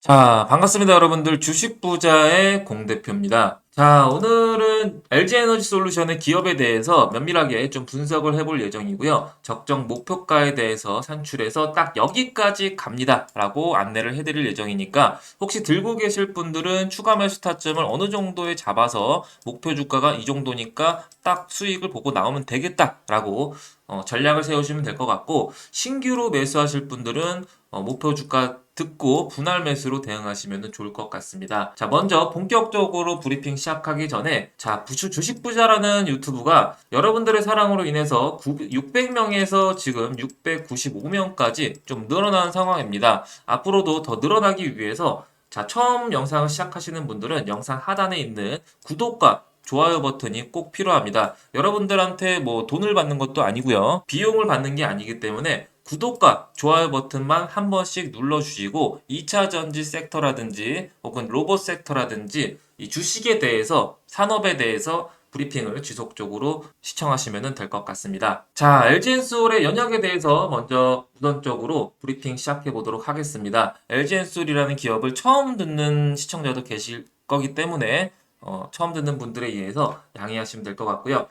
자, 반갑습니다, 여러분들. 주식 부자의 공 대표입니다. 자, 오늘은 LG 에너지 솔루션의 기업에 대해서 면밀하게 좀 분석을 해볼 예정이고요. 적정 목표가에 대해서 산출해서 딱 여기까지 갑니다. 라고 안내를 해드릴 예정이니까 혹시 들고 계실 분들은 추가 매수 타점을 어느 정도에 잡아서 목표 주가가 이 정도니까 딱 수익을 보고 나오면 되겠다. 라고 어, 전략을 세우시면 될 것 같고 신규로 매수하실 분들은 어, 목표 주가 듣고 분할 매수로 대응하시면 좋을 것 같습니다. 자, 먼저 본격적으로 브리핑 시작하기 전에 자, 부추 주식 부자라는 유튜브가 여러분들의 사랑으로 인해서 600명에서 지금 695명까지 좀 늘어난 상황입니다. 앞으로도 더 늘어나기 위해서 자, 처음 영상을 시작하시는 분들은 영상 하단에 있는 구독과 좋아요 버튼이 꼭 필요합니다. 여러분들한테 뭐 돈을 받는 것도 아니고요. 비용을 받는 게 아니기 때문에 구독과 좋아요 버튼만 한 번씩 눌러주시고 2차 전지 섹터라든지 혹은 로봇 섹터라든지 이 주식에 대해서 산업에 대해서 브리핑을 지속적으로 시청하시면 될 것 같습니다. 자, LG엔솔의 연약에 대해서 먼저 우선적으로 브리핑 시작해 보도록 하겠습니다. LG엔솔이라는 기업을 처음 듣는 시청자도 계실 거기 때문에 어, 처음 듣는 분들에 의해서 양해하시면 될 것 같고요.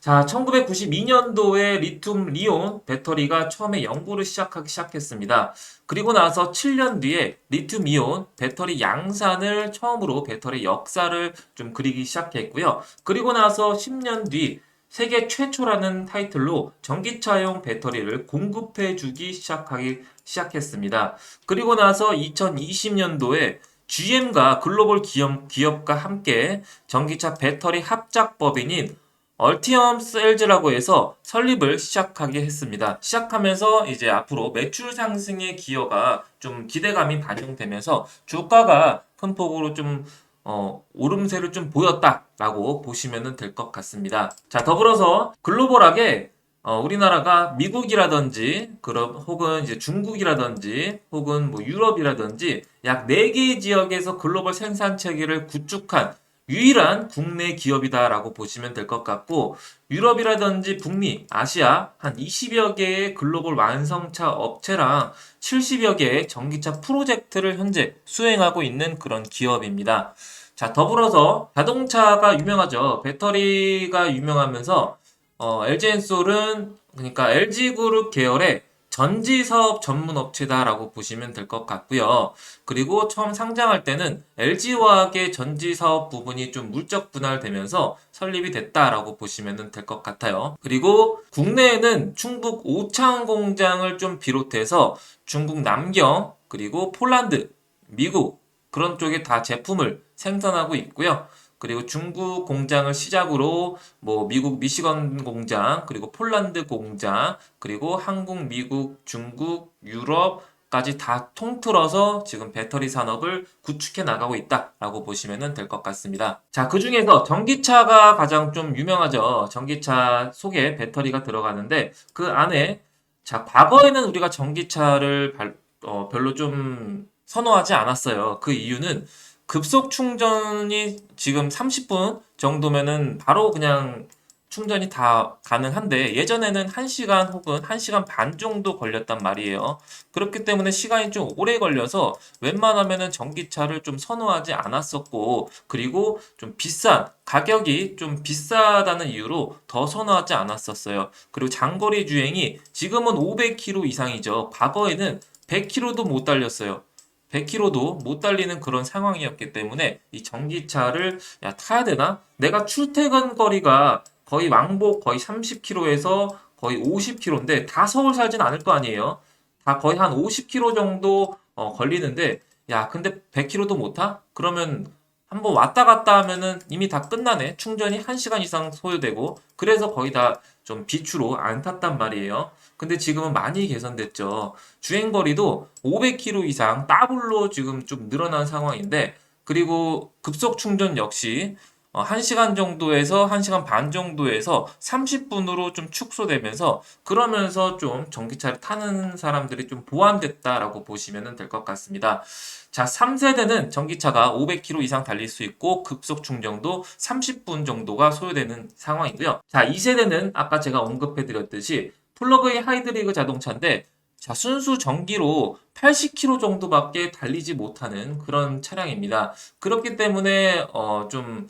자, 1992년도에 리튬 리온 배터리가 처음에 연구를 시작하기 시작했습니다. 그리고 나서 7년 뒤에 리튬 이온 배터리 양산을 처음으로 배터리 역사를 좀 그리기 시작했고요. 그리고 나서 10년 뒤 세계 최초라는 타이틀로 전기차용 배터리를 공급해 주기 시작하기 시작했습니다. 그리고 나서 2020년도에 GM과 글로벌 기업, 기업 과 함께 전기차 배터리 합작 법인인 얼티엄 셀즈라고 해서 설립을 시작하게 했습니다. 시작하면서 이제 앞으로 매출 상승의 기여가 좀 기대감이 반영되면서 주가가 큰 폭으로 좀 어, 오름세를 좀 보였다라고 보시면 될 것 같습니다. 자, 더불어서 글로벌하게 어, 우리나라가 미국이라든지 그럼 혹은 이제 중국이라든지 혹은 뭐 유럽이라든지 약 4개 지역에서 글로벌 생산 체계를 구축한 유일한 국내 기업이다라고 보시면 될 것 같고 유럽이라든지 북미, 아시아 한 20여 개의 글로벌 완성차 업체랑 70여 개의 전기차 프로젝트를 현재 수행하고 있는 그런 기업입니다. 자, 더불어서 자동차가 유명하죠. 배터리가 유명하면서 어, LG엔솔은 그러니까 LG그룹 계열의 전지 사업 전문 업체다라고 보시면 될 것 같고요. 그리고 처음 상장할 때는 LG화학의 전지 사업 부분이 좀 물적 분할되면서 설립이 됐다라고 보시면 될 것 같아요. 그리고 국내에는 충북 오창 공장을 좀 비롯해서 중국 남경 그리고 폴란드, 미국 그런 쪽에 다 제품을 생산하고 있고요. 그리고 중국 공장을 시작으로 뭐 미국 미시건 공장, 그리고 폴란드 공장, 그리고 한국, 미국, 중국, 유럽 까지 다 통틀어서 지금 배터리 산업을 구축해 나가고 있다라고 보시면 될 것 같습니다. 자, 그 중에서 전기차가 가장 좀 유명하죠. 전기차 속에 배터리가 들어가는데 그 안에 자, 과거에는 우리가 전기차를 발- 어, 별로 좀 선호하지 않았어요. 그 이유는 급속 충전이 지금 30분 정도면은 바로 그냥 충전이 다 가능한데 예전에는 1시간 혹은 1시간 반 정도 걸렸단 말이에요. 그렇기 때문에 시간이 좀 오래 걸려서 웬만하면은 전기차를 좀 선호하지 않았었고 그리고 좀 비싼 가격이 좀 비싸다는 이유로 더 선호하지 않았었어요. 그리고 장거리 주행이 지금은 500km 이상이죠. 과거에는 100km도 못 달렸어요. 100km도 못 달리는 그런 상황이었기 때문에 이 전기차를 야 타야 되나? 내가 출퇴근 거리가 거의 왕복 거의 30km에서 거의 50km인데 다 서울 살진 않을 거 아니에요. 다 거의 한 50km 정도 어, 걸리는데 야 근데 100km도 못 타? 그러면 한번 왔다 갔다 하면은 이미 다 끝나네. 충전이 1시간 이상 소요되고 그래서 거의 다 좀 비추로 안 탔단 말이에요. 근데 지금은 많이 개선됐죠. 주행 거리도 500km 이상 더블로 지금 좀 늘어난 상황인데 그리고 급속 충전 역시 어, 1시간 정도에서 1시간 반 정도에서 30분으로 좀 축소되면서 그러면서 좀 전기차를 타는 사람들이 좀 보완됐다라고 보시면 될 것 같습니다. 자, 3세대는 전기차가 500km 이상 달릴 수 있고 급속 충전도 30분 정도가 소요되는 상황이고요. 자, 2세대는 아까 제가 언급해 드렸듯이 플러그인 하이드리그 자동차인데 자, 순수 전기로 80km 정도밖에 달리지 못하는 그런 차량입니다. 그렇기 때문에 어, 좀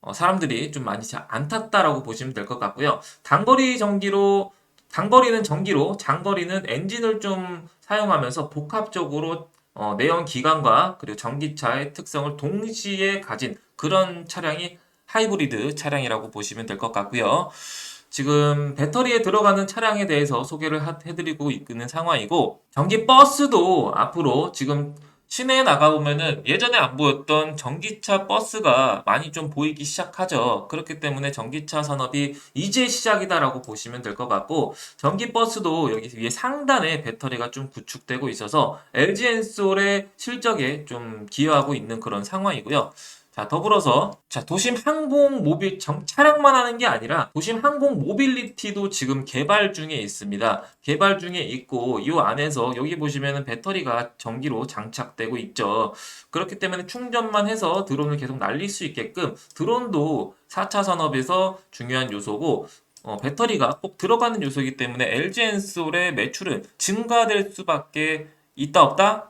어, 사람들이 좀 많이 잘 안 탔다라고 보시면 될 것 같고요. 단거리 전기로 단거리는 전기로 장거리는 엔진을 좀 사용하면서 복합적으로 어, 내연 기관과 그리고 전기차의 특성을 동시에 가진 그런 차량이 하이브리드 차량이라고 보시면 될 것 같고요. 지금 배터리에 들어가는 차량에 대해서 소개를 하- 해드리고 있는 상황이고 전기 버스도 앞으로 지금 시내에 나가보면은 예전에 안 보였던 전기차 버스가 많이 좀 보이기 시작하죠. 그렇기 때문에 전기차 산업이 이제 시작이다라고 보시면 될 것 같고 전기 버스도 여기 위에 상단에 배터리가 좀 구축되고 있어서 LG 엔솔의 실적에 좀 기여하고 있는 그런 상황이고요. 자, 더불어서 자, 도심 항공 모빌 정- 차량만 하는 게 아니라 도심 항공 모빌리티도 지금 개발 중에 있습니다. 개발 중에 있고 이 안에서 여기 보시면은 배터리가 전기로 장착되고 있죠. 그렇기 때문에 충전만 해서 드론을 계속 날릴 수 있게끔 드론도 4차 산업에서 중요한 요소고 어, 배터리가 꼭 들어가는 요소이기 때문에 LG 엔솔의 매출은 증가될 수밖에 있다 없다?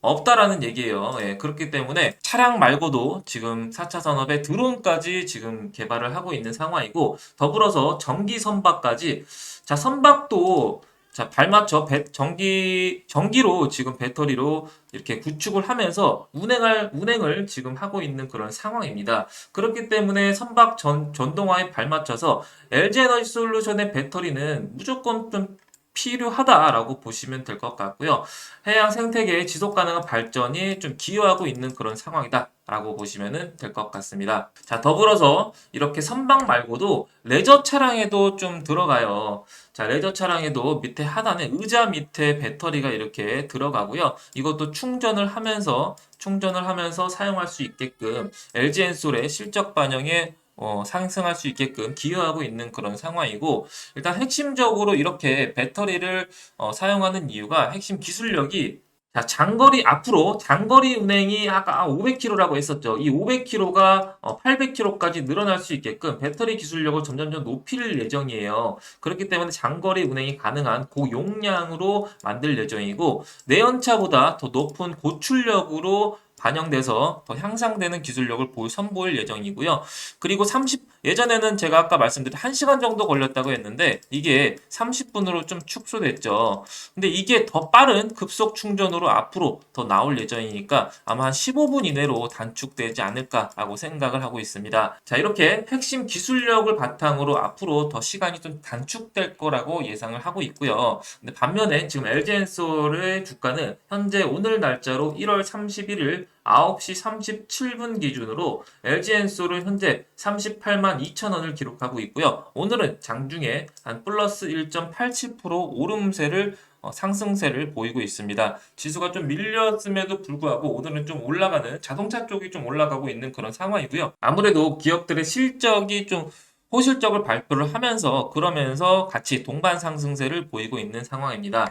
없다라는 얘기예요. 예, 그렇기 때문에 차량 말고도 지금 4차 산업에 드론까지 지금 개발을 하고 있는 상황이고 더불어서 전기 선박까지 자 선박도 자 발맞춰 배, 전기 전기로 지금 배터리로 이렇게 구축을 하면서 운행할 운행을 지금 하고 있는 그런 상황입니다. 그렇기 때문에 선박 전 전동화에 발맞춰서 LG 에너지 솔루션의 배터리는 무조건 좀 필요하다라고 보시면 될 것 같고요. 해양 생태계의 지속 가능한 발전이 좀 기여하고 있는 그런 상황이다 라고 보시면 될 것 같습니다. 자, 더불어서 이렇게 선박 말고도 레저 차량에도 좀 들어가요. 자, 레저 차량에도 밑에 하단에 의자 밑에 배터리가 이렇게 들어가고요. 이것도 충전을 하면서 충전을 하면서 사용할 수 있게끔 LG 엔솔의 실적 반영에 어, 상승할 수 있게끔 기여하고 있는 그런 상황이고 일단 핵심적으로 이렇게 배터리를 어, 사용하는 이유가 핵심 기술력이 자, 장거리 앞으로 장거리 운행이 아까 500km라고 했었죠. 이 500km가 800km까지 늘어날 수 있게끔 배터리 기술력을 점점점 높일 예정이에요. 그렇기 때문에 장거리 운행이 가능한 고용량으로 만들 예정이고 내연차보다 더 높은 고출력으로 반영돼서 더 향상되는 기술력을 보, 선보일 예정이고요. 그리고 30 예전에는 제가 아까 말씀드린 1시간 정도 걸렸다고 했는데 이게 30분으로 좀 축소됐죠. 근데 이게 더 빠른 급속 충전으로 앞으로 더 나올 예정이니까 아마 한 15분 이내로 단축되지 않을까라고 생각을 하고 있습니다. 자, 이렇게 핵심 기술력을 바탕으로 앞으로 더 시간이 좀 단축될 거라고 예상을 하고 있고요. 근데 반면에 지금 LG 엔솔의 주가는 현재 오늘 날짜로 1월 31일 9시 37분 기준으로 LG 엔솔은 현재 38만 2천 원을 기록하고 있고요. 오늘은 장중에 한 플러스 1.87% 오름세를 어, 상승세를 보이고 있습니다. 지수가 좀 밀렸음에도 불구하고 오늘은 좀 올라가는 자동차 쪽이 좀 올라가고 있는 그런 상황이고요. 아무래도 기업들의 실적이 좀 호실적을 발표를 하면서 그러면서 같이 동반 상승세를 보이고 있는 상황입니다.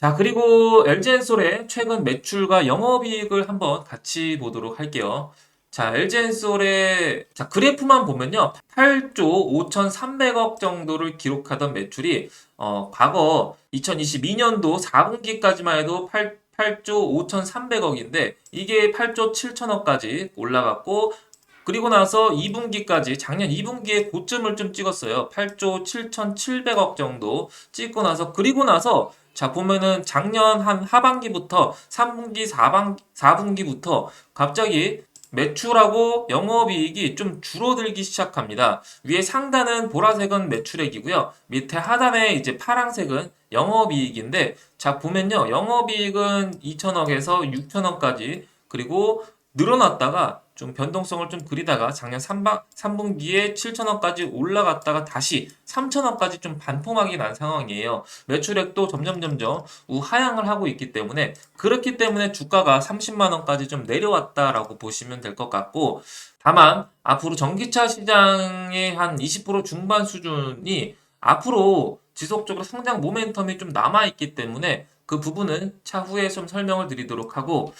자, 그리고 LG엔솔의 최근 매출과 영업이익을 한번 같이 보도록 할게요. 자, LG엔솔의 자, 그래프만 보면요. 8조 5,300억 정도를 기록하던 매출이 어, 과거 2022년도 4분기까지만 해도 8, 8조 5,300억인데 이게 8조 7천억까지 올라갔고 그리고 나서 2분기까지 작년 2분기에 고점을 좀 찍었어요. 8조 7,700억 정도 찍고 나서 그리고 나서 자 보면은 작년 한 하반기부터 3분기, 4반, 4분기부터 갑자기 매출하고 영업이익이 좀 줄어들기 시작합니다. 위에 상단은 보라색은 매출액이고요. 밑에 하단에 이제 파란색은 영업이익인데 자 보면요. 영업이익은 2천억에서 6천억까지 그리고 늘어났다가 좀 변동성을 좀 그리다가 작년 3방, 3분기에 7천억까지 올라갔다가 다시 3천억까지 좀 반토막이 난 상황이에요. 매출액도 점점 점점 우하향을 하고 있기 때문에 그렇기 때문에 주가가 30만 원까지 좀 내려왔다라고 보시면 될 것 같고 다만 앞으로 전기차 시장의 한 20% 중반 수준이 앞으로 지속적으로 성장 모멘텀이 좀 남아 있기 때문에 그 부분은 차후에 좀 설명을 드리도록 하고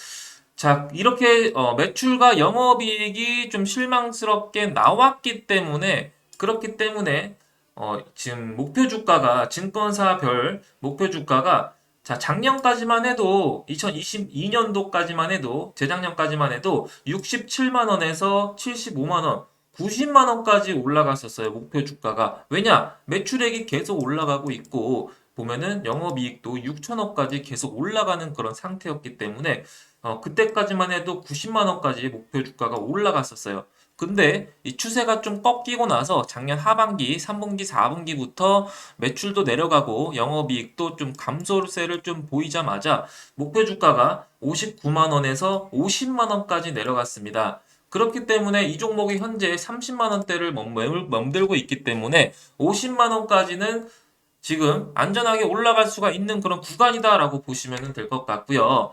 자, 이렇게 어, 매출과 영업이익이 좀 실망스럽게 나왔기 때문에 그렇기 때문에 어, 지금 목표 주가가 증권사별 목표 주가가 자, 작년까지만 해도 2022년도까지만 해도 재작년까지만 해도 67만 원에서 75만 원, 90만 원까지 올라갔었어요. 목표 주가가. 왜냐? 매출액이 계속 올라가고 있고 보면은 영업이익도 6천억까지 계속 올라가는 그런 상태였기 때문에 어, 그때까지만 해도 90만 원까지 목표 주가가 올라갔었어요. 근데 이 추세가 좀 꺾이고 나서 작년 하반기, 3분기, 4분기부터 매출도 내려가고 영업이익도 좀 감소세를 좀 보이자마자 목표 주가가 59만 원에서 50만 원까지 내려갔습니다. 그렇기 때문에 이 종목이 현재 30만 원대를 멈들고 있기 때문에 50만 원까지는 지금 안전하게 올라갈 수가 있는 그런 구간이다라고 보시면 될 것 같고요.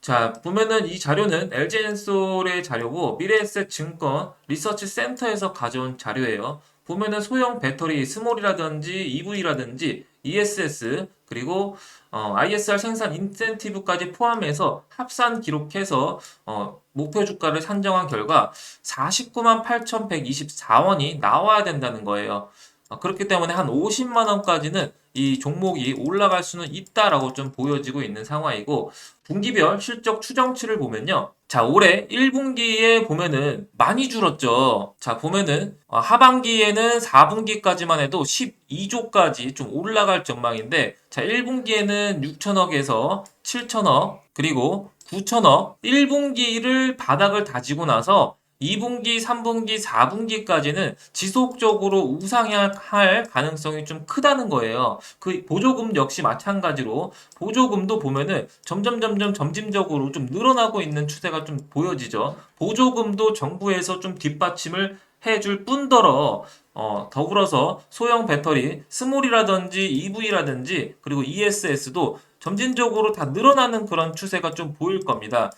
자, 보면은 이 자료는 LG엔솔의 자료고 미래에셋 증권 리서치 센터에서 가져온 자료예요. 보면은 소형 배터리 스몰이라든지 EV라든지 ESS 그리고 어, ISR 생산 인센티브까지 포함해서 합산 기록해서 어, 목표 주가를 산정한 결과 49만 8,124원이 나와야 된다는 거예요. 어, 그렇기 때문에 한 50만 원까지는 이 종목이 올라갈 수는 있다라고 좀 보여지고 있는 상황이고 분기별 실적 추정치를 보면요. 자, 올해 1분기에 보면은 많이 줄었죠. 자, 보면은 어, 하반기에는 4분기까지만 해도 12조까지 좀 올라갈 전망인데 자, 1분기에는 6천억에서 7천억 그리고 9천억 1분기를 바닥을 다지고 나서 2분기, 3분기, 4분기까지는 지속적으로 우상향할 가능성이 좀 크다는 거예요. 그 보조금 역시 마찬가지로 보조금도 보면은 점점 점점 점진적으로 좀 늘어나고 있는 추세가 좀 보여지죠. 보조금도 정부에서 좀 뒷받침을 해줄 뿐더러 어, 더불어서 소형 배터리 스몰이라든지 EV라든지 그리고 ESS도 점진적으로 다 늘어나는 그런 추세가 좀 보일 겁니다.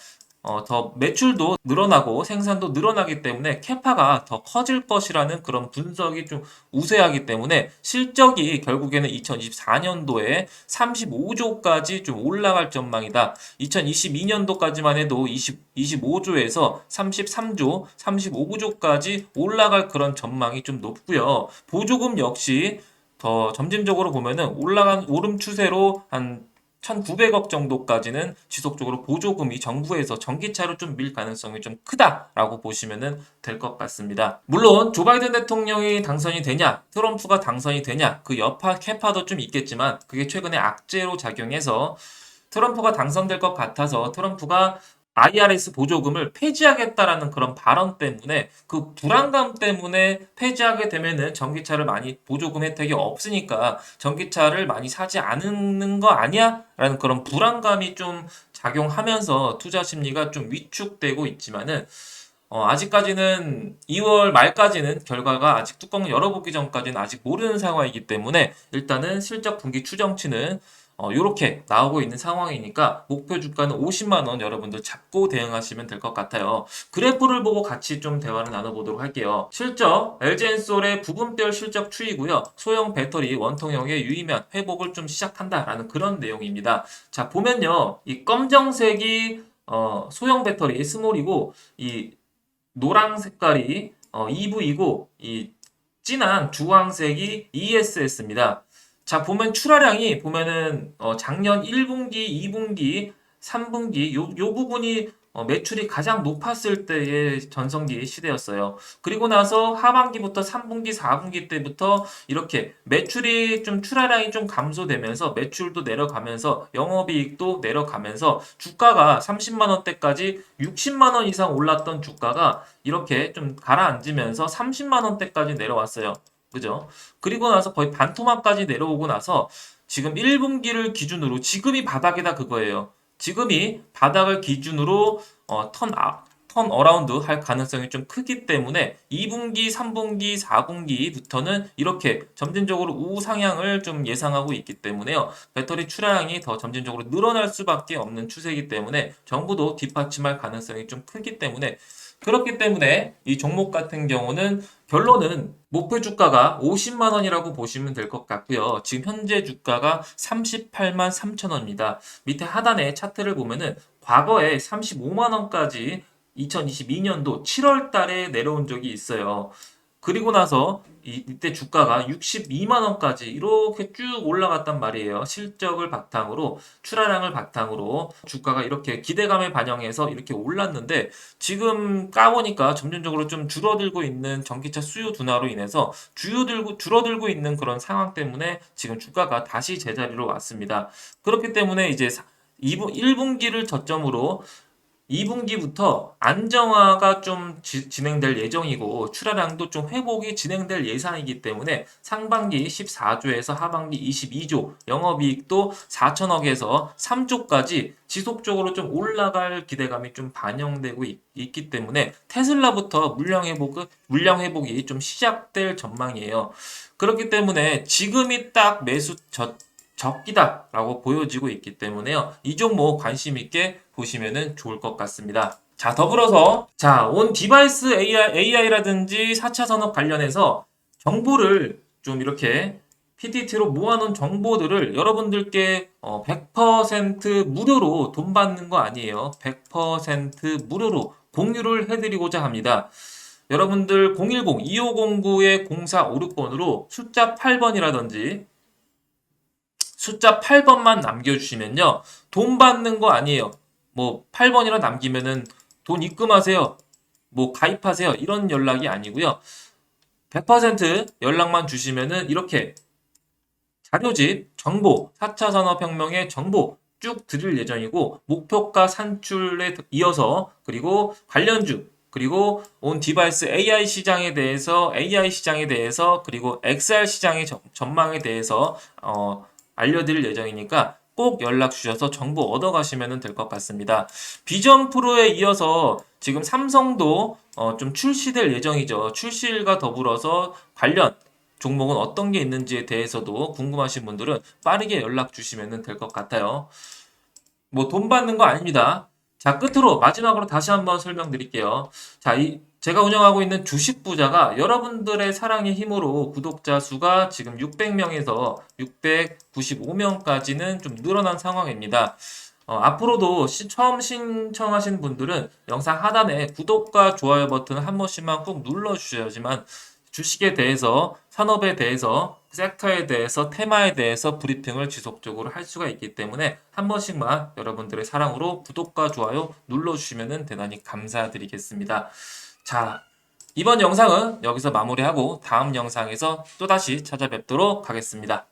어, 더 매출도 늘어나고 생산도 늘어나기 때문에 캐파가 더 커질 것이라는 그런 분석이 좀 우세하기 때문에 실적이 결국에는 2024년도에 35조까지 좀 올라갈 전망이다. 2022년도까지만 해도 20, 25조에서 33조, 35조까지 올라갈 그런 전망이 좀 높고요. 보조금 역시 더 점진적으로 보면은 올라간 오름 추세로 한 1,900억 정도까지는 지속적으로 보조금이 정부에서 전기차로 좀 밀 가능성이 좀 크다라고 보시면 될 것 같습니다. 물론 조 바이든 대통령이 당선이 되냐, 트럼프가 당선이 되냐, 그 여파 캐파도 좀 있겠지만 그게 최근에 악재로 작용해서 트럼프가 당선될 것 같아서 트럼프가 IRS 보조금을 폐지하겠다라는 그런 발언 때문에 그 불안감 때문에 폐지하게 되면은 전기차를 많이 보조금 혜택이 없으니까 전기차를 많이 사지 않는 거 아니야? 라는 그런 불안감이 좀 작용하면서 투자 심리가 좀 위축되고 있지만은 어, 아직까지는 2월 말까지는 결과가 아직 뚜껑 열어보기 전까지는 아직 모르는 상황이기 때문에 일단은 실적 분기 추정치는 어, 이렇게 나오고 있는 상황이니까 목표 주가는 50만 원 여러분들 잡고 대응하시면 될 것 같아요. 그래프를 보고 같이 좀 대화를 나눠보도록 할게요. 실적 LG엔솔의 부분별 실적 추이고요. 소형 배터리 원통형의 유의면 회복을 좀 시작한다라는 그런 내용입니다. 자 보면요, 이 검정색이 어, 소형 배터리 스몰이고 이 노랑 색깔이 어, EV이고 이 진한 주황색이 ESS입니다. 자, 보면 출하량이 보면은 어, 작년 1분기, 2분기, 3분기 요, 요 부분이 어, 매출이 가장 높았을 때의 전성기 시대였어요. 그리고 나서 하반기부터 3분기, 4분기 때부터 이렇게 매출이 좀 출하량이 좀 감소되면서 매출도 내려가면서 영업이익도 내려가면서 주가가 30만 원대까지 60만 원 이상 올랐던 주가가 이렇게 좀 가라앉으면서 30만 원대까지 내려왔어요. 그죠? 그리고 나서 거의 반토막까지 내려오고 나서 지금 1분기를 기준으로 지금이 바닥이다 그거예요. 지금이 바닥을 기준으로 어, 턴, 아, 턴 어라운드 할 가능성이 좀 크기 때문에 2분기, 3분기, 4분기부터는 이렇게 점진적으로 우상향을 좀 예상하고 있기 때문에요. 배터리 출하량이 더 점진적으로 늘어날 수밖에 없는 추세이기 때문에 정부도 뒷받침할 가능성이 좀 크기 때문에 그렇기 때문에 이 종목 같은 경우는 결론은 목표 주가가 50만 원이라고 보시면 될 것 같고요. 지금 현재 주가가 38만 3천 원입니다. 밑에 하단에 차트를 보면은 과거에 35만 원까지 2022년도 7월 달에 내려온 적이 있어요. 그리고 나서 이, 이때 주가가 62만 원까지 이렇게 쭉 올라갔단 말이에요. 실적을 바탕으로 출하량을 바탕으로 주가가 이렇게 기대감에 반영해서 이렇게 올랐는데 지금 까보니까 점진적으로 좀 줄어들고 있는 전기차 수요 둔화로 인해서 주요들고 줄어들고 있는 그런 상황 때문에 지금 주가가 다시 제자리로 왔습니다. 그렇기 때문에 이제 2분, 1분기를 저점으로 2분기부터 안정화가 좀 지- 진행될 예정이고 출하량도 좀 회복이 진행될 예상이기 때문에 상반기 14조에서 하반기 22조 영업이익도 4천억에서 3조까지 지속적으로 좀 올라갈 기대감이 좀 반영되고 있, 기 때문에 테슬라부터 물량 회복 물량 회복이 좀 시작될 전망이에요. 그렇기 때문에 지금이 딱 매수 저, 적기다라고 보여지고 있기 때문에요. 이 종목 관심 있게 보시면은 좋을 것 같습니다. 자, 더불어서 자, 온 디바이스 AI, AI라든지 4차 산업 관련해서 정보를 좀 이렇게 PTT로 모아놓은 정보들을 여러분들께 어, 100% 무료로 돈 받는 거 아니에요. 100% 무료로 공유를 해드리고자 합니다. 여러분들 010-2509의 0456번으로 숫자 8번이라든지 숫자 8번만 남겨주시면요. 돈 받는 거 아니에요. 뭐 8번이라 남기면은 돈 입금하세요. 뭐 가입하세요. 이런 연락이 아니고요. 100% 연락만 주시면은 이렇게 자료집, 정보, 4차 산업혁명의 정보 쭉 드릴 예정이고 목표가 산출에 이어서 그리고 관련주 그리고 온 디바이스 AI 시장에 대해서 AI 시장에 대해서 그리고 XR 시장의 전- 전망에 대해서 어, 알려드릴 예정이니까 꼭 연락 주셔서 정보 얻어가시면 될 것 같습니다. 비전 프로에 이어서 지금 삼성도 어, 좀 출시될 예정이죠. 출시일과 더불어서 관련 종목은 어떤 게 있는지에 대해서도 궁금하신 분들은 빠르게 연락 주시면 될 것 같아요. 뭐 돈 받는 거 아닙니다. 자, 끝으로 마지막으로 다시 한번 설명드릴게요. 자, 이 제가 운영하고 있는 주식 부자가 여러분들의 사랑의 힘으로 구독자 수가 지금 600명에서 695명까지는 좀 늘어난 상황입니다. 어, 앞으로도 시- 처음 신청하신 분들은 영상 하단에 구독과 좋아요 버튼 한 번씩만 꼭 눌러주셔야지만 주식에 대해서, 산업에 대해서, 섹터에 대해서, 테마에 대해서 브리핑을 지속적으로 할 수가 있기 때문에 한 번씩만 여러분들의 사랑으로 구독과 좋아요 눌러주시면 대단히 감사드리겠습니다. 자, 이번 영상은 여기서 마무리하고 다음 영상에서 또다시 찾아뵙도록 하겠습니다.